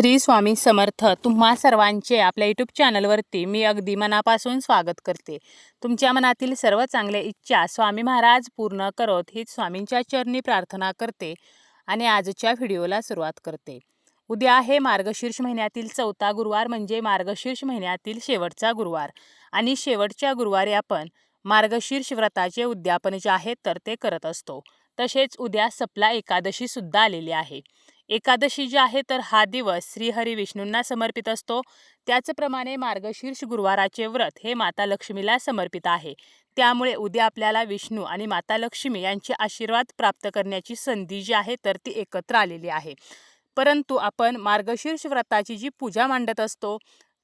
श्री स्वामी समर्थ तुम्हा सर्वांचे आपल्या यूट्यूब चॅनलवरती मी अगदी मनापासून स्वागत करते. तुमच्या मनातील सर्व चांगल्या इच्छा स्वामी महाराज पूर्ण करोत हीच स्वामींच्या चरणी प्रार्थना करते आणि आजच्या व्हिडिओला सुरुवात करते. उद्या आहे मार्गशीर्ष महिन्यातील चौथा गुरुवार म्हणजे मार्गशीर्ष महिन्यातील शेवटचा गुरुवार आणि शेवटच्या गुरुवारी आपण मार्गशीर्ष व्रताचे उद्यापन जे आहे तर ते करत असतो. तसेच उद्या सपला एकादशी सुद्धा आलेली आहे. एकादशी जी आहे तर हा दिवस श्रीहरी विष्णूंना समर्पित असतो. त्याचप्रमाणे मार्गशीर्ष गुरुवाराचे व्रत हे माता लक्ष्मीला समर्पित आहे. त्यामुळे उद्या आपल्याला विष्णू आणि माता लक्ष्मी यांचे आशीर्वाद प्राप्त करण्याची संधी जी आहे तर ती एकत्र आलेली आहे. परंतु आपण मार्गशीर्ष व्रताची जी पूजा मांडत असतो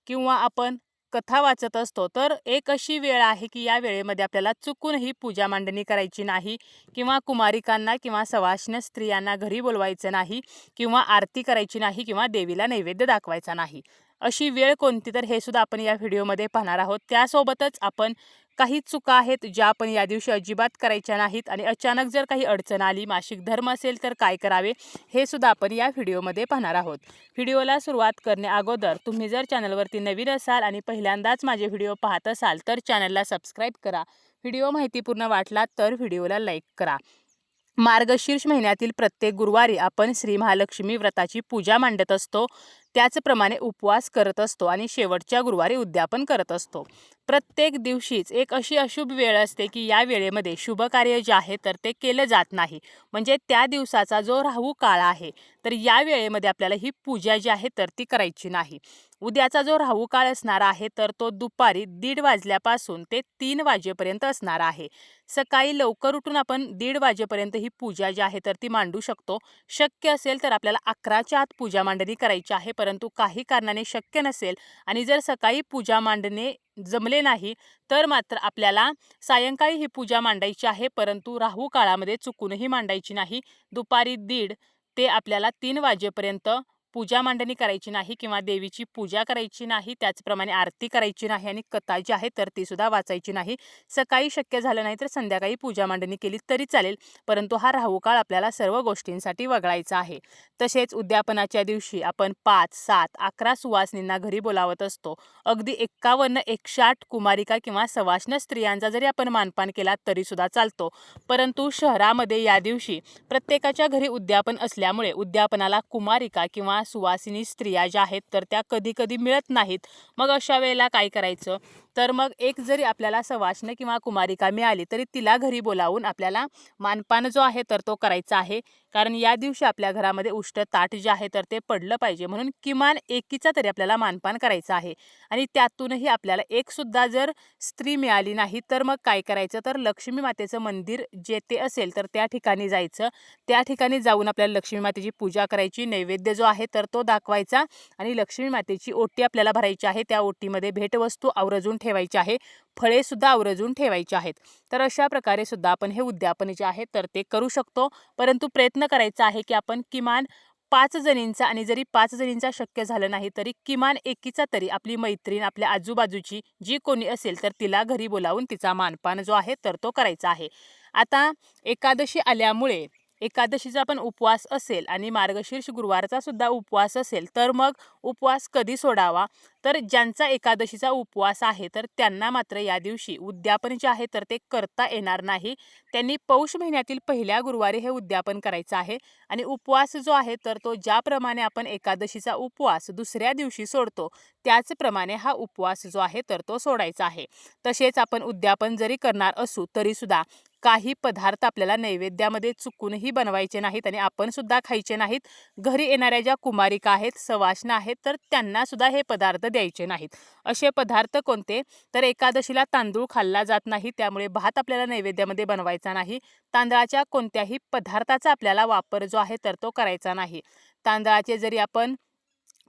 किंवा आपण कथा वाचत असतो तर एक अशी वेळ आहे की या वेळेमध्ये आपल्याला चुकूनही पूजा मांडणी करायची नाही किंवा कुमारिकांना किंवा सवाष्ण स्त्रियांना घरी बोलवायचं नाही किंवा आरती करायची नाही किंवा देवीला नैवेद्य दाखवायचा नाही. अशी वेळ कोणती तर हे सुद्धा आपण या व्हिडिओमध्ये पाहणार आहोत. त्यासोबतच आपण काही चुका आहेत ज्या आपण या दिवशी अजिबात करायच्या नाहीत आणि अचानक जर काही अडचण आली मासिक धर्म असेल तर काय करावे हे सुद्धा आपण या व्हिडिओमध्ये पाहणार आहोत. व्हिडिओला सुरुवात करणे अगोदर तुम्ही जर चॅनलवरती नवीन असाल आणि पहिल्यांदाच माझे व्हिडिओ पाहत असाल तर चॅनलला सबस्क्राईब करा. व्हिडिओ माहितीपूर्ण वाटला तर व्हिडिओला लाईक करा. मार्गशीर्ष महिन्यातील प्रत्येक गुरुवारी आपण श्री महालक्ष्मी व्रताची पूजा मांडत असतो. त्याचप्रमाणे उपवास करत असतो आणि शेवटच्या गुरुवारी उद्यापन करत असतो. प्रत्येक दिवशीच एक अशी अशुभ वेळ असते की या वेळेमध्ये शुभ कार्य जे आहे तर ते केलं जात नाही. म्हणजे त्या दिवसाचा जो राहू काळ आहे तर या वेळेमध्ये आपल्याला ही पूजा जी आहे तर ती करायची नाही. उद्याचा जो राहू काळ असणार आहे तर तो दुपारी दीड वाजल्यापासून ते तीन वाजेपर्यंत असणार आहे. सकाळी लवकर उठून आपण दीड वाजेपर्यंत ही पूजा जी आहे तर ती मांडू शकतो. शक्य असेल तर आपल्याला अकराच्या आत पूजा मांडणी करायची आहे परंतु काही कारणाने शक्य नसेल आणि जर सकाळी पूजा मांडणे जमले नाही तर मात्र आपल्याला सायंकाळी ही पूजा मांडायची आहे परंतु राहू काळामध्ये चुकूनही मांडायची नाही. दुपारी दीड ते आपल्याला तीन वाजेपर्यंत पूजा मांडणी करायची नाही किंवा देवीची पूजा करायची नाही त्याचप्रमाणे आरती करायची नाही आणि कथा जी आहे तर ती सुद्धा वाचायची नाही. सकाळी शक्य झालं नाही तर संध्याकाळी पूजा मांडणी केली तरी चालेल परंतु हा राहू काळ आपल्याला सर्व गोष्टींसाठी वगळायचा आहे. तसेच उद्यापनाच्या दिवशी आपण पाच सात अकरा सुवासनींना घरी बोलावत असतो. अगदी एक्कावन्न एकशे आठ कुमारिका किंवा सवाष्ण स्त्रियांचा जरी आपण मानपान केला तरी सुद्धा चालतो. परंतु शहरामध्ये या दिवशी प्रत्येकाच्या घरी उद्यापन असल्यामुळे उद्यापनाला कुमारिका किंवा सुवासिनी स्त्रिया ज्या आहेत तर त्या कधी कधी मिळत नाहीत. मग अशा वेळेला काय करायचं? तर मग एक जरी आपल्याला सवाष्ण किंवा कुमारिका मिळाली तरी तिला घरी बोलावून आपल्याला मानपान जो आहे तर तो करायचा आहे. कारण या दिवशी आपल्या घरामध्ये उष्ट ताट जे आहे तर ते पडलं पाहिजे. म्हणून किमान एकीचा तरी आपल्याला मानपान करायचं आहे. आणि त्यातूनही आपल्याला एकसुद्धा जर स्त्री मिळाली नाही तर मग काय करायचं? तर लक्ष्मी मातेचं मंदिर जेथे असेल तर त्या ठिकाणी जायचं. त्या ठिकाणी जाऊन आपल्याला लक्ष्मी मातेची पूजा करायची. नैवेद्य जो आहे तर तो दाखवायचा. आणि लक्ष्मी मातेची ओटी आपल्याला भरायची आहे. त्या ओटीमध्ये भेटवस्तू आवर्जून ठेवायची आहे. फळे सुद्धा आवर्जून ठेवायची आहेत. तर अशा प्रकारे सुद्धा आपण हे उद्यापन जे आहे तर ते करू शकतो. परंतु प्रयत्न करायचा आहे की आपण किमान पाच जणींचा आणि जरी पाच जणींचा शक्य झालं नाही तरी किमान एकीचा तरी आपली मैत्रीण आपल्या आजूबाजूची जी कोणी असेल तर तिला घरी बोलावून तिचा मानपान जो आहे तर तो करायचा आहे. आता एकादशी आल्यामुळे एकादशीचा पण उपवास असेल आणि मार्गशीर्ष गुरुवारचा सुद्धा उपवास असेल तर मग उपवास कधी सोडावा? तर ज्यांचा एकादशीचा उपवास आहे तर त्यांना मात्र या दिवशी उद्यापन जे आहे तर ते करता येणार नाही. त्यांनी पौष महिन्यातील पहिल्या गुरुवारी हे उद्यापन करायचं आहे आणि उपवास जो आहे तर तो ज्याप्रमाणे आपण एकादशीचा उपवास दुसऱ्या दिवशी सोडतो त्याचप्रमाणे हा उपवास जो आहे तर तो सोडायचा आहे. तसेच आपण उद्यापन जरी करणार असू तरीसुद्धा काही पदार्थ आपल्याला नैवेद्यामध्ये चुकूनही बनवायचे नाहीत आणि आपण सुद्धा खायचे नाहीत. घरी येणाऱ्या ज्या कुमारिका आहेत सवासना आहेत तर त्यांना सुद्धा हे पदार्थ द्यायचे नाहीत. असे पदार्थ कोणते? तर एकादशीला तांदूळ खाल्ला जात नाही त्यामुळे भात आपल्याला नैवेद्यामध्ये बनवायचा नाही. तांदळाच्या कोणत्याही पदार्थाचा आपल्याला वापर जो आहे तर तो करायचा नाही. तांदळाचे जरी आपण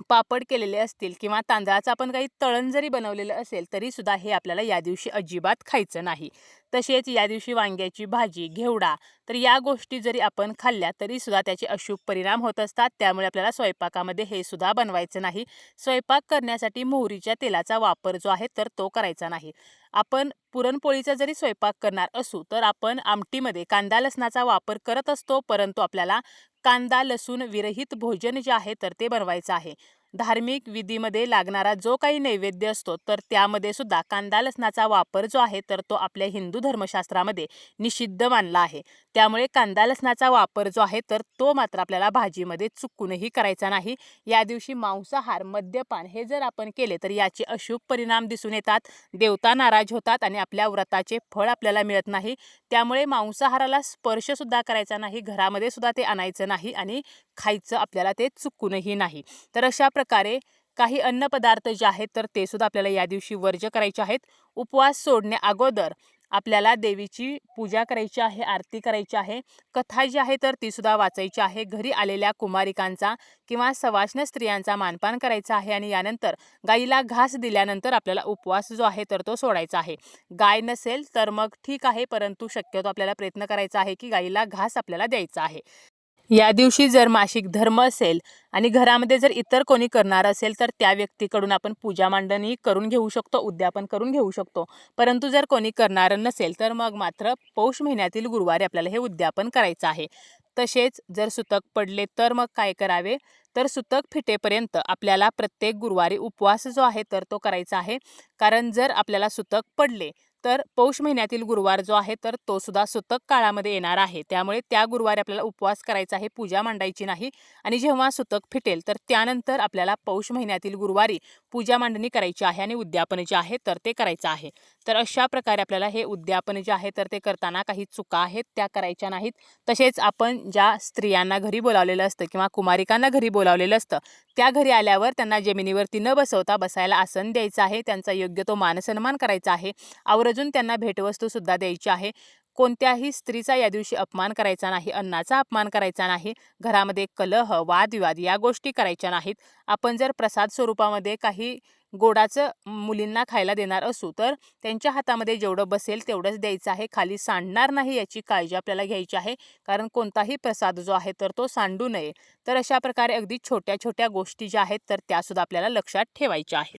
पापड केलेले असतील किंवा तांदळाचं आपण काही तळण जरी बनवलेलं असेल तरी सुद्धा हे आपल्याला या दिवशी अजिबात खायचं नाही. तसेच या दिवशी वांग्याची भाजी घेवडा तर या गोष्टी जरी आपण खाल्ल्या तरी सुद्धा त्याचे अशुभ परिणाम होत असतात. त्यामुळे आपल्याला स्वयंपाकामध्ये हे सुद्धा बनवायचं नाही. स्वयंपाक करण्यासाठी मोहरीच्या तेलाचा वापर जो आहे तर तो करायचा नाही. आपण पुरणपोळीचा जरी स्वयंपाक करणार असू तर आपण आमटीमध्ये कांदा लसणाचा वापर करत असतो परंतु आपल्याला कांदा लसूण विरहित भोजन जे आहे तर ते बनवायचं आहे. धार्मिक विधीमध्ये लागणारा जो काही नैवेद्य असतो तर त्यामध्ये सुद्धा कांदा लसणाचा वापर जो आहे तर तो आपल्या हिंदू धर्मशास्त्रामध्ये निषिद्ध मानला आहे. त्यामुळे कांदा लसणाचा वापर जो आहे तर तो मात्र आपल्याला भाजीमध्ये चुकूनही करायचा नाही. या दिवशी मांसाहार मद्यपान हे जर आपण केले तर याचे अशुभ परिणाम दिसून येतात. देवता नाराज होतात आणि आपल्या व्रताचे फळ आपल्याला मिळत नाही. त्यामुळे मांसाहाराला स्पर्शसुद्धा करायचा नाही घरामध्ये सुद्धा ते आणायचं नाही आणि खायचं आपल्याला ते चुकूनही नाही. तर अशा प्रकारे काही अन्नपदार्थ जे आहेत तर ते सुद्धा आपल्याला या दिवशी वर्ज्य करायचे आहेत. उपवास सोडण्या अगोदर आपल्याला देवीची पूजा करायची आहे आरती करायची आहे. कथा जी आहे तर ती सुद्धा वाचायची आहे. घरी आलेल्या कुमारिकांचा किंवा सवाष्ण स्त्रियांचा मानपान करायचा आहे आणि यानंतर गाईला घास दिल्यानंतर आपल्याला उपवास जो आहे तर तो सोडायचा आहे. गाय नसेल तर मग ठीक आहे परंतु शक्यतो आपल्याला प्रयत्न करायचा आहे की गाईला घास आपल्याला द्यायचा आहे. या दिवशी जर मासिक धर्म असेल आणि घरामध्ये जर इतर कोणी करणार असेल तर त्या व्यक्तीकडून आपण पूजा मांडणी करून घेऊ शकतो उद्यापन करून घेऊ शकतो. परंतु जर कोणी करणार नसेल तर मग मात्र पौष महिन्यातील गुरुवारी आपल्याला हे उद्यापन करायचं आहे. तसेच जर सुतक पडले तर मग काय करावे? तर सुतक फिटेपर्यंत आपल्याला प्रत्येक गुरुवारी उपवास जो आहे तर तो करायचा आहे. कारण जर आपल्याला सुतक पडले तर पौष महिन्यातील गुरुवार जो आहे तर तो सुद्धा सुतक काळामध्ये येणार आहे. त्यामुळे त्या गुरुवारी आपल्याला उपवास करायचा आहे पूजा मांडायची नाही आणि जेव्हा सुतक फिटेल तर त्यानंतर आपल्याला पौष महिन्यातील गुरुवारी पूजा मांडणी करायची आहे आणि उद्यापन जे आहे तर ते करायचं आहे. तर अशा प्रकारे आपल्याला हे उद्यापन जे आहे तर ते करताना काही चुका आहेत त्या करायच्या नाहीत. तसेच आपण ज्या स्त्रियांना घरी बोलावलेलं असतं किंवा कुमारिकांना घरी बोलावलेलं असतं त्या घरी आल्यावर त्यांना जमिनीवरती न बसवता बसायला आसन द्यायचं आहे. त्यांचा योग्य तो मानसन्मान करायचा आहे. आवर्जून त्यांना भेटवस्तूसुद्धा द्यायची आहे. कोणत्याही स्त्रीचा या दिवशी अपमान करायचा नाही अन्नाचा अपमान करायचा नाही घरामध्ये कलह वादविवाद या गोष्टी करायच्या नाहीत. आपण जर प्रसाद स्वरूपामध्ये काही गोडाचं मुलींना खायला देणार असू तर त्यांच्या हातामध्ये जेवढं बसेल तेवढंच द्यायचं आहे. खाली सांडणार नाही याची काळजी आपल्याला घ्यायची आहे. कारण कोणताही प्रसाद जो आहे तर तो सांडू नये. तर अशा प्रकारे अगदी छोट्या छोट्या गोष्टी ज्या आहेत तर त्यासुद्धा आपल्याला लक्षात ठेवायच्या आहेत.